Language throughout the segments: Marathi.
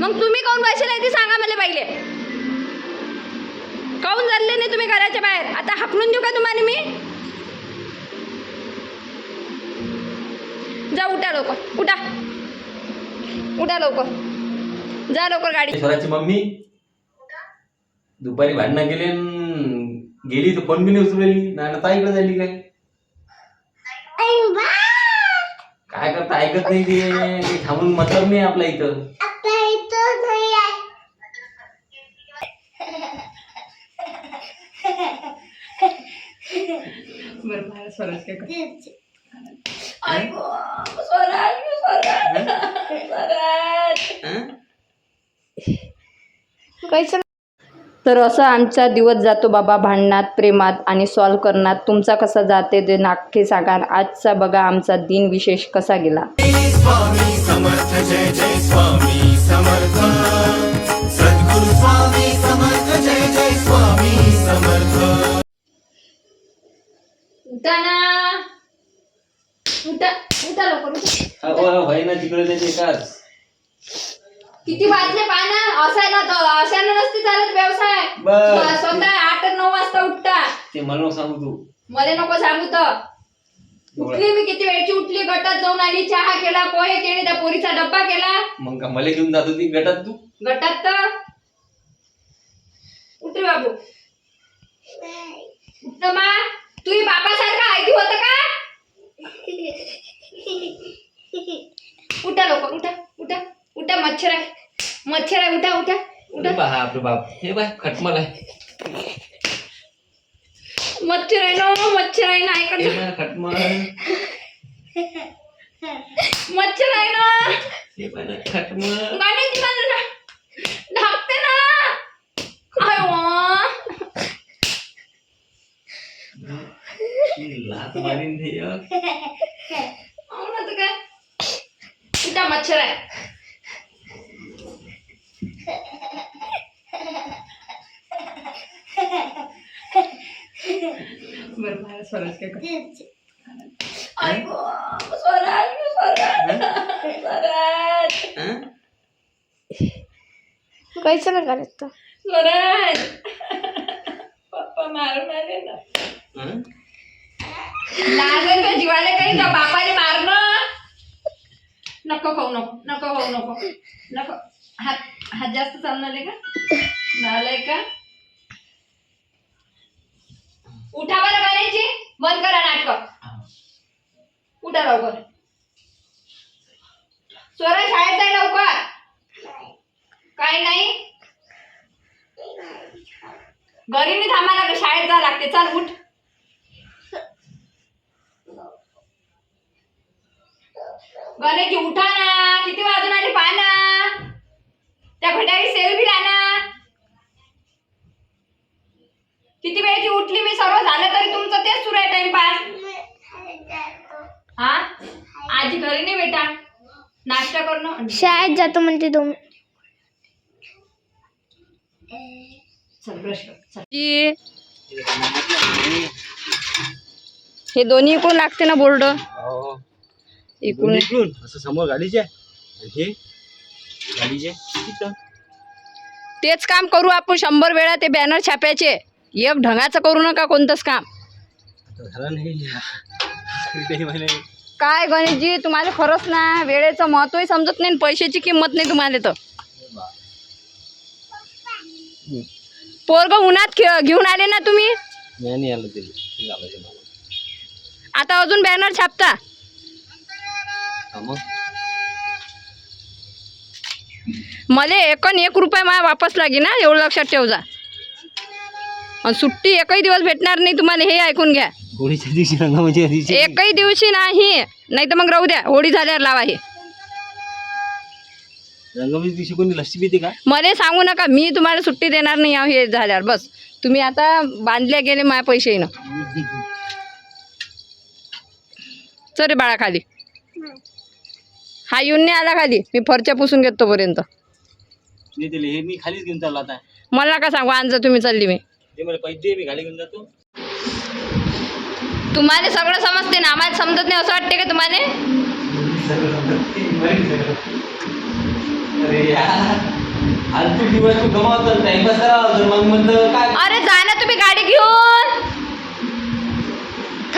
मग तुम्ही काऊन पैसे नाही? ते सांगा मला पहिले. काऊन चालले नाही तुम्ही घराच्या बाहेर? आता हाकलून देऊ का तुम्हाला मी? जा उठा लवकर. उठा. उठा लवकर. जा लवकर गाडी. स्वराची मम्मी. दुपारी भांडणं गेले गेली तर फोन बी नाही उचलली. ना आता इकडे झाली काय काय करता? ऐकत नाही ते. थांबून मतलब नाही आपल्या इथं बरं मला स्वराज काय कर ऐको स्वराज स्वराज. हं? स्वराज. तर असं आमचा दिवस जातो बाबा भांडणात प्रेमात आणि सॉल्व करण्यात. तुमचा कसा जाते ते नाटके सांगा. आजचा बघा आमचा दिन विशेष कसा गेला. स्वामी समर्थ जय जय स्वामी समर्थ. सद्गुरु स्वामी समर्थ जय जय स्वामी समर्थ. उठा ना उठा उठा लवकर उठा. होय ना तिकडे त्याचे एकाच किती वाजले पाना असायला तर असायला नसते चालत व्यवसाय. बर. स्वतः आठ नऊ वाजता उठता. ते मला नको सांगू तू. मला नको सांगू तर उठली मी किती वेळची? उठली गटात जाऊन आली चहा केला पोहे केले त्या पोरीचा डब्बा केला. मग का मला घेऊन जात होती गटात तू? गटात तर. उठ रे बाबू. उठ ना मा तुझी बापासारखा ऐकी होत का उठा लवकर उठा उठा उठा मच्छर आहे मच्छर आहे उठा उठा उठा। बाप रे बाप। हे बाय खटमल आहे। मच्छर आहे ना मच्छर आहे ना हे ऐकत बाय खटमल मच्छर आहे ना. हे बाय ना खटमल गाडी ती मला ना. धाकते ना आय वा. लात मारीन ते एक. अहो ना तर काय उठा मच्छर आहे बरं मला स्वराज काय स्वराज स्वराज स्वराज. हं? काहीच नाही करायचं स्वराज. पप्पा मारून आले ना. हं? लागेल का जीवाला काही? का बापाने मारणं. नको खाऊ नको नको खाऊ नको. नको. हात हात जास्त चालणार आहे का? झालंय का? उठा बरं बनायची बंद करा नाटक. उठा लवकर. स्वरा शाळेत जाय लवकर. काय नाही. घरी नाही थांबायला शाळेत जा लागते. चल उठ. गणेशजी उठा ना. किती वाजून आले पाना त्या घड्याळी सेल्फी ना किती वेळची उठली मी? सर्व झालं तरी तुमचं तेच सुरू आहे टाइमपास. हा? आजी घरी नाही बेटा. नाश्ता करणं शाळेत जातो म्हणते दोन चल ब्रश कर. चल. हे दोन्ही इकडून लागते ना बोर्ड? इकडून. इकडून असं समोर गाडीचे? हे? तेच काम करू आपण शंभर वेळा ते बॅनर छापायचे. एक ढंगाचं करू नका कोणतंच काम. आता झालं नाही. काही म्हणे काय गणेशजी तुम्हाला खरंच ना वेळेचं महत्वही समजत नाही पैशाची किंमत नाही तुम्हाला तर. पोरग उन्हात घेऊन आले ना तुम्ही? आता अजून बॅनर छापता? मला एकन एक रुपये मला वापस लागे ना एवढं लक्षात ठेव जा आणि सुट्टी एकही दिवस भेटणार नाही तुम्हाला हे ऐकून घ्या. होळीच्या दिवशी रंगामध्ये दिवशी? एकही दिवशी नाही नाही तर मग राहू द्या होळी झाल्यावर लावा हे. रंगामध्ये दिवशी कोणी लस्सी पिते का? मला सांगू नका मी तुम्हाला सुट्टी देणार नाही आहो हे झाल्यावर बस. तुम्ही आता बांधल्या गेले माझ्या पैसे येणं चल रे बाळा खाली हा येऊन नाही आला खाली मी फरच्या पुसून घेतो तोपर्यंत. नाही दिले हे मी खालीच घेऊन चाललो आता. मला का सांगू आणजा तुम्ही चालली मी. ते मला पैसे दे मी गाडी घेऊन जातो. तुम्हाला सगळं समजते ना? आम्हाला समजत नाही असं वाटते का तुम्हाला? अरे यार आज तू दिवस तू गमावतो टाइमपास करावा तर मग म्हणतं काय? अरे जा ना तुम्ही गाडी घेऊन.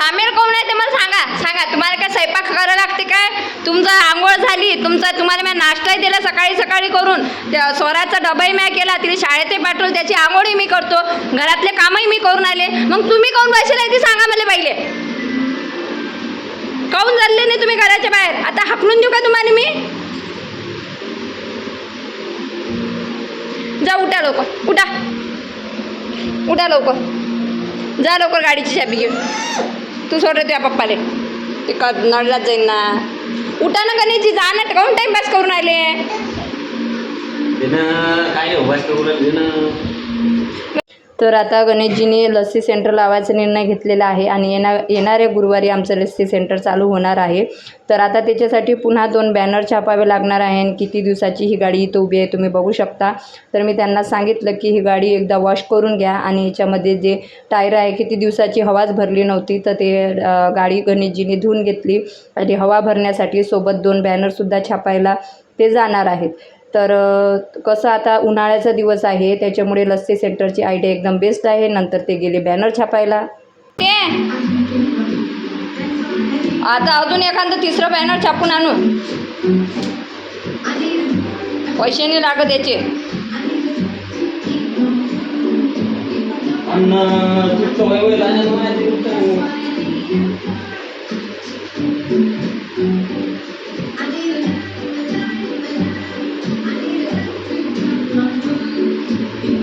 थांबेल कोण आहे ते मला सांगा. सांगा तुम्हाला काय स्वयंपाक करावं लागते काय? तुमचं आंघोळ झाली तुमचा तुम्हाला मी नाश्ताही दिला सकाळी सकाळी करून. त्या स्वराचा डबाही मी केला तिने शाळेतही पाठवलं त्याची आंघोळही मी करतो. घरातले कामही मी करून आले. मग तुम्ही काऊन बसले ते सांगा मला पहिले. काऊन चालले नाही तुम्ही घराच्या बाहेर? आता हाकलून देऊ का तुम्हाला मी? जा उठा लवकर. उठा. उठा लवकर. जा लवकर गाडीची चाबी घेऊन. तू सोड रे पप्पाले. ते क नळलाच जाईन ना. उठा ना गणेशजी जा ना काऊन टाइमपास करून राहिले? काय नाही ना तर आता गणेशजीने लस्सी सेंटर लावायचा निर्णय घेतलेला आहे आणि येणार येणाऱ्या गुरुवारी आमचं लस्सी सेंटर चालू होणार आहे. तर आता त्याच्यासाठी पुन्हा दोन बॅनर छापावे लागणार आहे आणि किती दिवसाची ही गाडी इथं उभी आहे तुम्ही बघू शकता. तर मी त्यांना सांगितलं की ही गाडी एकदा वॉश करून घ्या आणि याच्यामध्ये जे टायर आहे किती दिवसाची हवाच भरली नव्हती तर ते गाडी गणेशजीने धुवून घेतली. आणि हवा भरण्यासाठी सोबत दोन बॅनरसुद्धा छापायला ते जाणार आहेत. तर कसं आता उन्हाळ्याचा दिवस आहे त्याच्यामुळे लस्सी सेंटरची आयडिया एकदम बेस्ट आहे नंतर ते गेले बॅनर छापायला. ते आता अजून एखादं तिसरं बॅनर छापून आणू. पैसे नाही लागत याचे.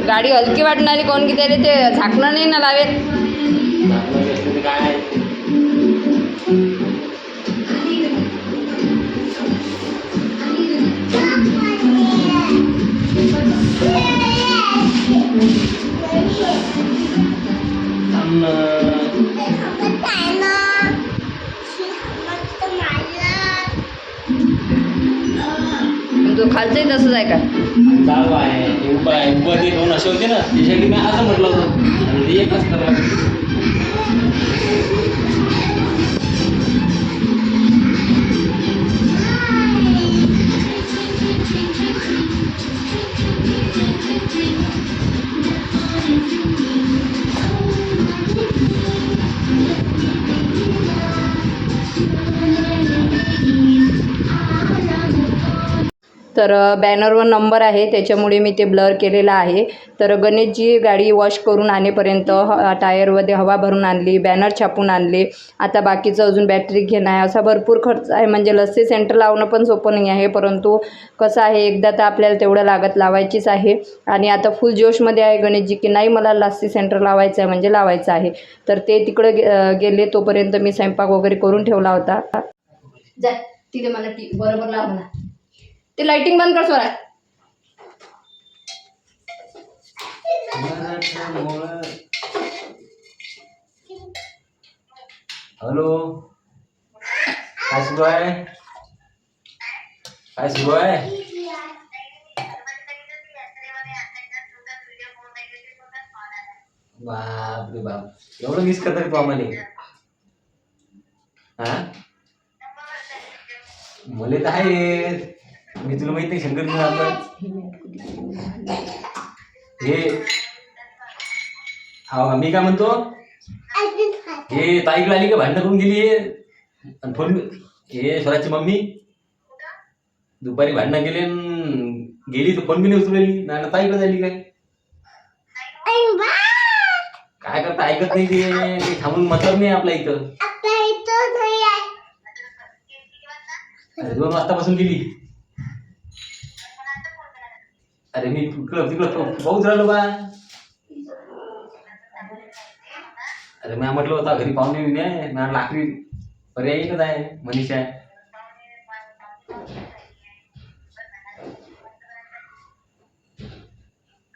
गाडी हलकी वाटणारी कोण की त्याला ते झाकणं नाही ना लावेल काय तो खालचंही तसंच आहे का? डाळ आहे हे आहे उभं ते दोन असे होते ना त्याच्यासाठी मी असं म्हटलं होतं. आणि ते एकच करावं तर बॅनरवर नंबर आहे त्याच्यामुळे मी ते ब्लर केलेलं आहे. तर गणेशजी गाडी वॉश करून आणेपर्यंत ह टायरमध्ये हवा भरून आणली बॅनर छापून आणले. आता बाकीचं अजून बॅटरी घेणं आहे. असा भरपूर खर्च आहे. म्हणजे लस्सी सेंटर लावणं पण सोपं नाही आहे. परंतु कसं आहे एकदा तर आपल्याला तेवढं लागत लावायचीच आहे. आणि आता फुल जोशमध्ये आहे गणेशजी की नाही मला लस्सी सेंटर लावायचं आहे म्हणजे लावायचं आहे. तर ते तिकडं गे गेले तोपर्यंत मी स्वयंपाक वगैरे करून ठेवला होता. जा तिथे मला टी बरोबर लाव ते लाइटिंग बंद कर सोरा हॅलो. काय सुरू आहे? काय सुरू आहे? बाप रे बाप. एवढं मिस करता तू आम्हाला? हा? मले तर आहे मी तुला माहीत नाही शंकर आपण हे हा मी काय म्हणतो? हे. ताईकडे आली का? भांडण करून गेली आणि फोन हे स्वराजची मम्मी. दुपारी भांडणं गेले अन गेली तर फोन बी नाही उचलली. ना ताईकडे झाली काय? काय करता? ऐकत नाही ते. थांबून मतलब नाही आपल्या इथं. दोन वाजतापासून गेली. अरे मी तिकडं तिकडं पाहूच राहिलो बा अरे मी म्हटलं होता घरी पाहुणे मी आहे लाकडी पर्याय एकच आहे मनीषा आहे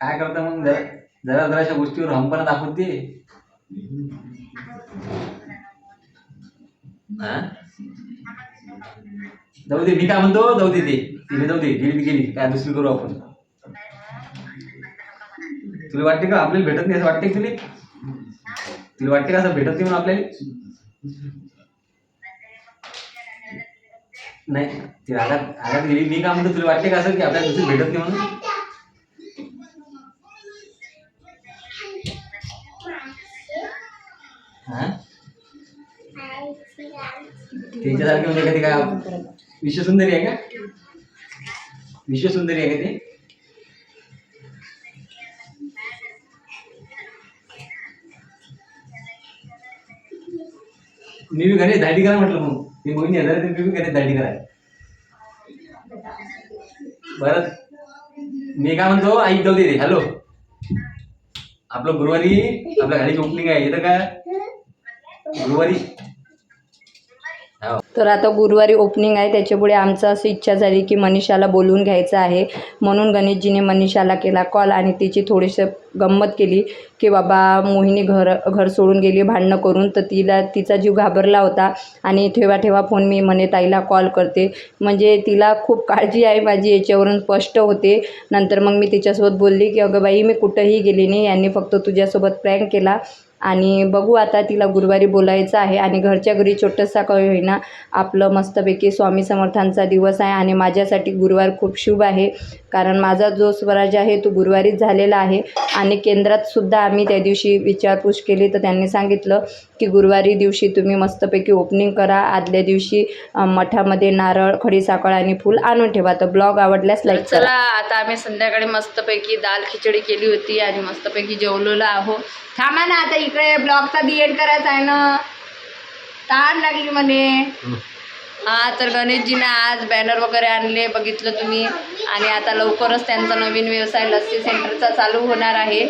काय करता मग जरा जरा जराशा गोष्टीवर हमपणा दाखवते दे जाऊ दे मी काय म्हणतो जाऊ दे ते तिने जाऊ दे गेली गेली काय दुसरी करू आपण तुला वाटते का आपल्याला भेटत नाही असं वाटते तुला? तुला वाटते का असं भेटत नाही म्हणून आपल्याला? नाही ती आघात आघात गेली. मी का म्हणतो तुला वाटते का असं की आपल्याला दुसरी भेटत नाही म्हणून? त्यांच्यासारखे म्हणजे कधी काय विश्वसुंदरी आहे का? विश्व सुंदरी आहे का ते? मी बी घरी दाढी करा म्हटलं मग. मी मोहिनी येणार मी बी घरी दाढी करा बरं. मी काय म्हणतो आई जाऊ दे हॅलो आपलं गुरुवारी आपल्या गाडीची ओपनिंग आहे. येतं का गुरुवारी. तर आता गुरुवारी ओपनिंग आहे. त्याच्यापुढे आमचं असं इच्छा झाली की मनीषाला बोलवून घ्यायचं आहे. म्हणून गणेशजीने मनीषाला केला कॉल आणि तिची थोडीशी गंमत केली की बाबा मोहिनी घर घर सोडून गेली भांडणं करून. तर तिला तिचा जीव घाबरला होता आणि ठेवा ठेवा फोन मी म्हणे ताईला कॉल करते. म्हणजे तिला खूप काळजी आहे माझी याच्यावरून स्पष्ट होते. नंतर मग मी तिच्यासोबत बोलली की अगं बाई मी कुठंही गेली नाही. यांनी फक्त तुझ्यासोबत प्रँक केला. आणि बघू आता तिला गुरुवारी बोलायचं आहे आणि घरच्या घरी छोटंसा का होईना आपलं मस्तपैकी स्वामी समर्थांचा दिवस आहे आणि माझ्यासाठी गुरुवार खूप शुभ आहे. कारण माझा जो स्वराज आहे तो गुरुवारीच झालेला आहे. आणि केंद्रात सुद्धा आम्ही त्या दिवशी विचारपूस केली. तर त्यांनी सांगितलं की गुरुवारी दिवशी तुम्ही मस्तपैकी ओपनिंग करा. आदल्या दिवशी मठामध्ये नारळ खडीसाखळ आणि फूल आणून ठेवा. तर ब्लॉग आवडल्यास लाईक चला आता आम्ही संध्याकाळी मस्तपैकी दाल खिचडी केली होती आणि मस्तपैकी जेवलेलो आहो थांबा ना आता इकडे ब्लॉगचा दी एंड करायचा आहे ना. ताण लागली म्हणे हा तर गणेशजीने आज बॅनर वगैरे आणले बघितलं तुम्ही. आणि आता लवकरच त्यांचा नवीन व्यवसाय लस्सी सेंटरचा चालू होणार आहे.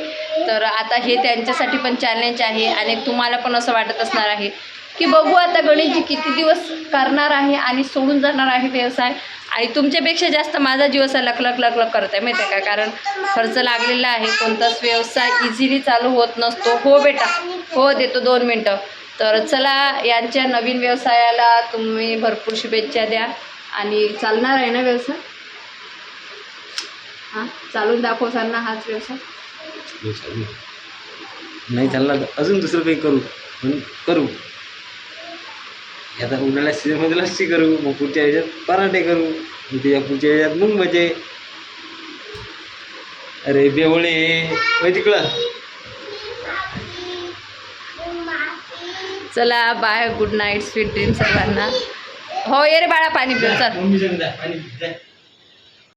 तर आता हे त्यांच्यासाठी पण चॅलेंज आहे आणि तुम्हाला पण असं वाटत असणार आहे की बघू आता गणेशजी किती दिवस करणार आहे आणि सोडून जाणार आहे व्यवसाय. आणि तुमच्यापेक्षा जास्त माझा जीव असा लकलक लकलक करत आहे माहिती आहे का? कारण खर्च लागलेला आहे कोणताच व्यवसाय इझिली चालू होत नसतो. हो बेटा हो देतो दोन मिनटं. तर चला यांच्या नवीन व्यवसायाला तुम्ही भरपूर शुभेच्छा द्या. आणि चालणार आहे ना व्यवसाय? हां चालून दाखवसाल ना हाच व्यवसाय. नाही चालला तर अजून दुसरं काही करू? पण करू. आता उन्हाळ्या सीझनमध्ये लस्सी करू मग पुढच्या ह्याच्यात पराठे करू. मग त्याच्या पुढच्या ह्याच्यात मग मजे अरे बेवळे होय तिकडं. चला bye good night sweet dream सर्वांना. हो ये रे बाळा पाणी पिऊ चल.